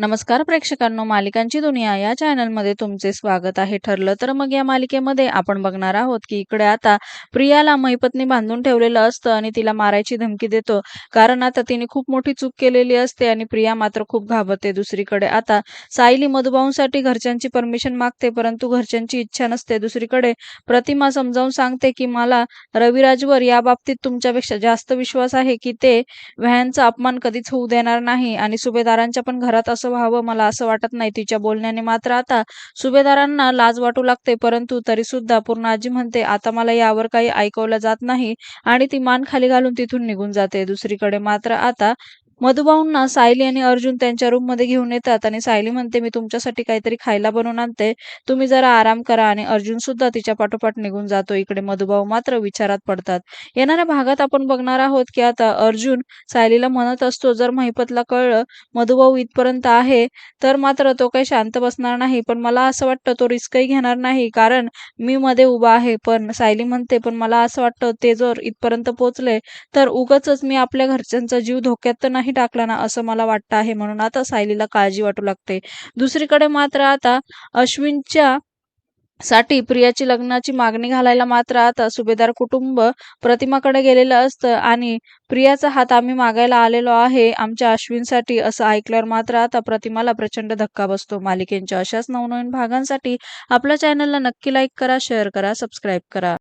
नमस्कार प्रेक्षकांनो मालिकांची दुनिया या चॅनलमध्ये तुमचे स्वागत आहे. ठरलं तर मग या मालिकेमध्ये आपण बघणार आहोत की इकडे आता प्रियाला मैपत्नी बांधून ठेवलेलं असतं आणि तिला मारायची धमकी देतो. कारण आता तिने खूप मोठी चूक केलेली असते आणि प्रिया मात्र खूप घाबरते. दुसरीकडे आता सायली मधुभाऊंसाठी घरच्यांची परमिशन मागते परंतु घरच्यांची इच्छा नसते. दुसरीकडे प्रतिमा समजावून सांगते की मला रविराजवर या बाबतीत तुमच्यापेक्षा जास्त विश्वास आहे की ते व्हॅनचा अपमान कधीच होऊ देणार नाही आणि सुभेदारांच्या पण घरात असं व्हावं मला असं वाटत नाही. तिच्या बोलण्याने मात्र आता सुभेदारांना लाज वाटू लागते परंतु तरी सुद्धा पूर्णाजी म्हणते आता मला यावर काही ऐकवलं जात नाही. आणि ती मान खाली घालून तिथून निघून जाते. दुसरीकडे मात्र आता मधुभाऊंना सायली आणि अर्जुन त्यांच्या रूममध्ये घेऊन येतात आणि सायली म्हणते मी तुमच्यासाठी काहीतरी खायला बनवून आणते. तुम्ही जरा आराम करा. आणि अर्जुन सुद्धा तिच्या पाठोपाठ निघून जातो. इकडे मधुभाऊ मात्र विचारात पडतात. येणाऱ्या भागात आपण बघणार आहोत की आता अर्जुन सायलीला म्हणत असतो जर महिपतला कळलं मधुभाऊ इथपर्यंत आहे तर मात्र तो काही शांत बसणार नाही. पण मला असं वाटतं तो रिस्कही घेणार नाही कारण मी मध्ये उभा आहे. पण सायली म्हणते पण मला असं वाटतं ते जर इथपर्यंत पोहोचले तर उगच मी आपल्या घरच्यांचा जीव धोक्यात तर नाही टाकला ना असं मला वाटतं आहे म्हणून आता सायलीला काळजी वाटू लागते. दुसरीकडे मात्र आता अश्विनच्या साठी प्रियाची लग्नाची मागणी घालायला मात्र आता सुभेदार कुटुंब प्रतिमाकडे गेलेलं असतं आणि प्रियाचा हात आम्ही मागायला आलेलो आहे. आमच्या अश्विनसाठी असं ऐकल्यावर मात्र आता प्रतिमाला प्रचंड धक्का बसतो. मालिकेंच्या अशाच नवनवीन भागांसाठी आपल्या चॅनलला नक्की लाईक करा शेअर करा सबस्क्राईब करा.